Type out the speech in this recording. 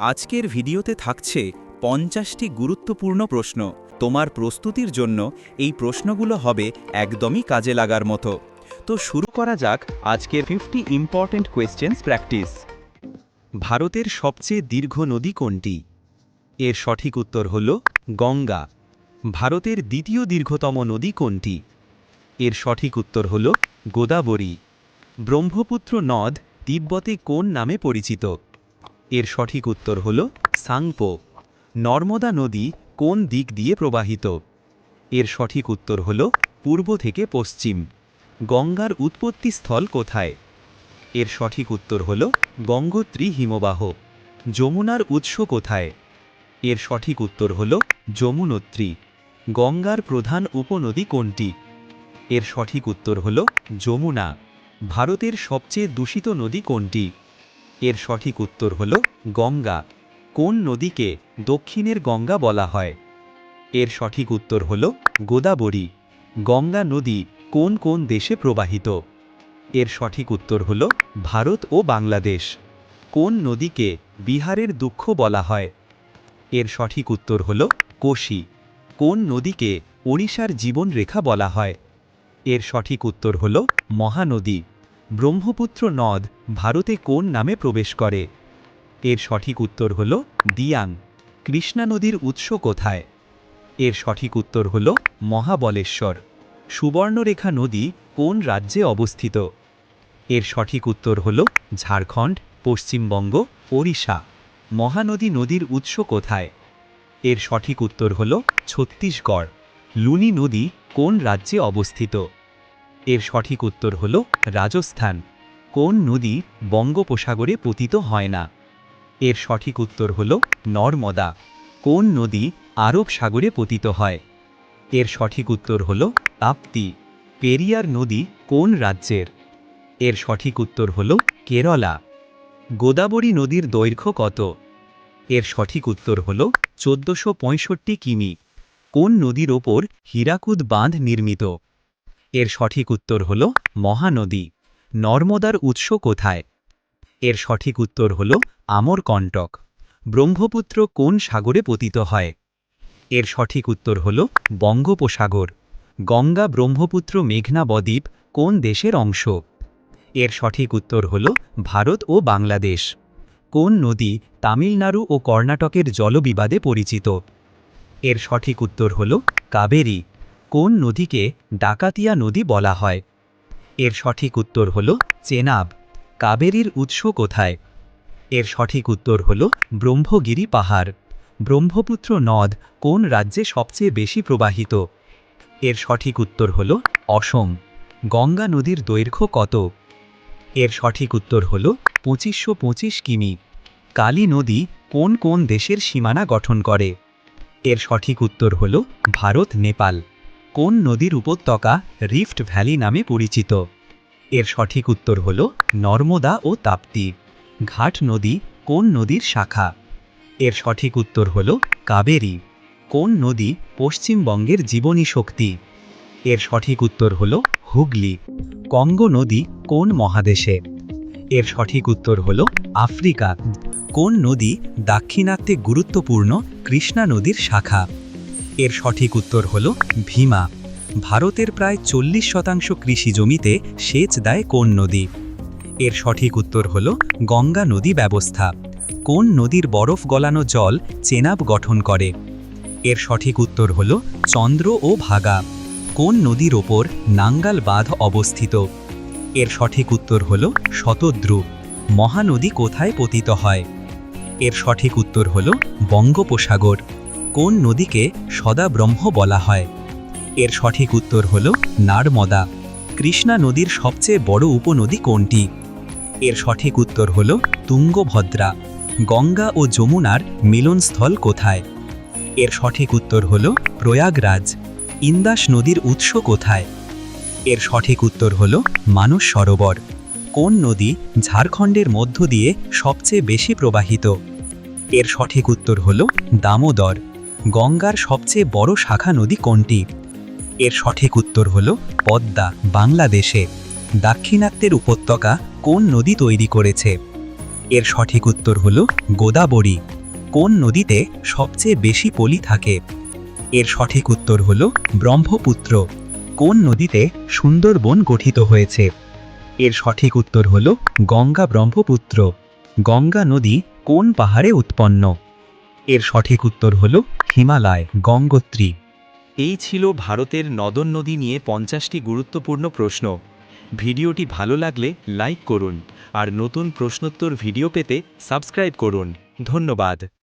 আজকের ভিডিওতে থাকছে পঞ্চাশটি গুরুত্বপূর্ণ প্রশ্ন। তোমার প্রস্তুতির জন্য এই প্রশ্নগুলো হবে একদমই কাজে লাগার মতো। তো শুরু করা যাক আজকের ফিফটি ইম্পর্ট্যান্ট কোয়েশ্চেন্স প্র্যাকটিস ভারতের সবচেয়ে দীর্ঘ নদী কোনটি? এর সঠিক উত্তর হল গঙ্গা। ভারতের দ্বিতীয় দীর্ঘতম নদী কোনটি? এর সঠিক উত্তর হল গোদাবরী। ব্রহ্মপুত্র নদ তিব্বতে কোন নামে পরিচিত? এর সঠিক উত্তর হল সাংপো। নর্মদা নদী কোন দিক দিয়ে প্রবাহিত? এর সঠিক উত্তর হল পূর্ব থেকে পশ্চিম। গঙ্গার উৎপত্তিস্থল কোথায়? এর সঠিক উত্তর হল গঙ্গোত্রী হিমবাহ। যমুনার উৎস কোথায়? এর সঠিক উত্তর হল যমুনোত্রী। গঙ্গার প্রধান উপনদী কোনটি? এর সঠিক উত্তর হল যমুনা। ভারতের সবচেয়ে দূষিত নদী কোনটি? এর সঠিক উত্তর হল গঙ্গা। কোন নদীকে দক্ষিণের গঙ্গা বলা হয়? এর সঠিক উত্তর হল গোদাবরী। গঙ্গা নদী কোন কোন দেশে প্রবাহিত? এর সঠিক উত্তর হল ভারত ও বাংলাদেশ। কোন নদীকে বিহারের দুঃখ বলা হয়? এর সঠিক উত্তর হল কোশি। কোন নদীকে ওড়িশার জীবনরেখা বলা হয়? এর সঠিক উত্তর হল মহানদী। ব্রহ্মপুত্র নদ ভারতে কোন নামে প্রবেশ করে? এর সঠিক উত্তর হল দিয়াং। কৃষ্ণা নদীর উৎস কোথায়? এর সঠিক উত্তর হল মহাবলেশ্বর। সুবর্ণরেখা নদী কোন রাজ্যে অবস্থিত? এর সঠিক উত্তর হল ঝাড়খণ্ড, পশ্চিমবঙ্গ, ওড়িশা। মহানদী নদীর উৎস কোথায়? এর সঠিক উত্তর হল ছত্তিশগড়। লুনি নদী কোন রাজ্যে অবস্থিত? এর সঠিক উত্তর হল রাজস্থান। কোন নদী বঙ্গোপসাগরে পতিত হয় না? এর সঠিক উত্তর হল নর্মদা। কোন নদী আরব সাগরে পতিত হয়? এর সঠিক উত্তর হল তাপ্তি। পেরিয়ার নদী কোন রাজ্যের? এর সঠিক উত্তর হল কেরলা। গোদাবরী নদীর দৈর্ঘ্য কত? এর সঠিক উত্তর হল চোদ্দশো কিমি। কোন নদীর ওপর হীরাকুদ বাঁধ নির্মিত? এর সঠিক উত্তর হল মহানদী। নর্মদার উৎস কোথায়? এর সঠিক উত্তর হল আমরকণ্টক। ব্রহ্মপুত্র কোন সাগরে পতিত হয়? এর সঠিক উত্তর হল বঙ্গোপসাগর। গঙ্গা ব্রহ্মপুত্র মেঘনা বদ্বীপ কোন দেশের অংশ? এর সঠিক উত্তর হল ভারত ও বাংলাদেশ। কোন নদী তামিলনাড়ু ও কর্ণাটকের জলবিবাদে পরিচিত? এর সঠিক উত্তর হল কাবেরী। কোন নদীকে ডাকাতিয়া নদী বলা হয়? এর সঠিক উত্তর হল চেনাব। কাবেরীর উৎস কোথায়? এর সঠিক উত্তর হল ব্রহ্মগিরি পাহাড়। ব্রহ্মপুত্র নদ কোন রাজ্যে সবচেয়ে বেশি প্রবাহিত? এর সঠিক উত্তর হল অসম। গঙ্গা নদীর দৈর্ঘ্য কত? এর সঠিক উত্তর হল পঁচিশশো পঁচিশ কিমি। কালী নদী কোন কোন দেশের সীমানা গঠন করে? এর সঠিক উত্তর হল ভারত, নেপাল। কোন নদীর উপত্যকা রিফট ভ্যালি নামে পরিচিত? এর সঠিক উত্তর হল নর্মদা ও তাপ্তি। ঘাট নদী কোন নদীর শাখা? এর সঠিক উত্তর হল কাবেরী। কোন নদী পশ্চিমবঙ্গের জীবনী শক্তি? এর সঠিক উত্তর হল হুগলি। কঙ্গো নদী কোন মহাদেশে? এর সঠিক উত্তর হল আফ্রিকা। কোন নদী দাক্ষিণাত্যে গুরুত্বপূর্ণ কৃষ্ণা নদীর শাখা? এর সঠিক উত্তর হল ভীমা। ভারতের প্রায় চল্লিশ শতাংশ কৃষি জমিতে সেচ দেয় কোন নদী। এর সঠিক উত্তর হল গঙ্গা নদী ব্যবস্থা। কোন নদীর বরফ গলানো জল চেনাব গঠন করে। এর সঠিক উত্তর হল চন্দ্র ও ভাগা। কোন নদীর ওপর নাঙ্গাল বাঁধ অবস্থিত। এর সঠিক উত্তর হল শতদ্রু। মহানদী কোথায় পতিত হয়। এর সঠিক উত্তর হল বঙ্গোপসাগর। কোন নদীকে সদা ব্রহ্ম বলা হয়? এর সঠিক উত্তর হল নার্মদা। কৃষ্ণা নদীর সবচেয়ে বড় উপনদী কোনটি? এর সঠিক উত্তর হল তুঙ্গভদ্রা। গঙ্গা ও যমুনার মিলনস্থল কোথায়? এর সঠিক উত্তর হল প্রয়াগরাজ। ইন্দাস নদীর উৎস কোথায়? এর সঠিক উত্তর হল মানস সরোবর। কোন নদী ঝাড়খণ্ডের মধ্য দিয়ে সবচেয়ে বেশি প্রবাহিত? এর সঠিক উত্তর হল দামোদর। গঙ্গার সবচেয়ে বড় শাখা নদী কোনটি? এর সঠিক উত্তর হল পদ্মা, বাংলাদেশে। দাক্ষিণাত্যের উপত্যকা কোন নদী তৈরি করেছে? এর সঠিক উত্তর হল গোদাবরী। কোন নদীতে সবচেয়ে বেশি পলি থাকে? এর সঠিক উত্তর হল ব্রহ্মপুত্র। কোন নদীতে সুন্দরবন গঠিত হয়েছে? এর সঠিক উত্তর হল গঙ্গা ব্রহ্মপুত্র। গঙ্গা নদী কোন পাহাড়ে উৎপন্ন? এর সঠিক উত্তর হল হিমালয়, গঙ্গোত্রী। এই ছিল ভারতের নদন নদী নিয়ে পঞ্চাশটি গুরুত্বপূর্ণ প্রশ্ন। ভিডিওটি ভালো লাগলে লাইক করুন আর নতুন প্রশ্নোত্তর ভিডিও পেতে সাবস্ক্রাইব করুন। ধন্যবাদ।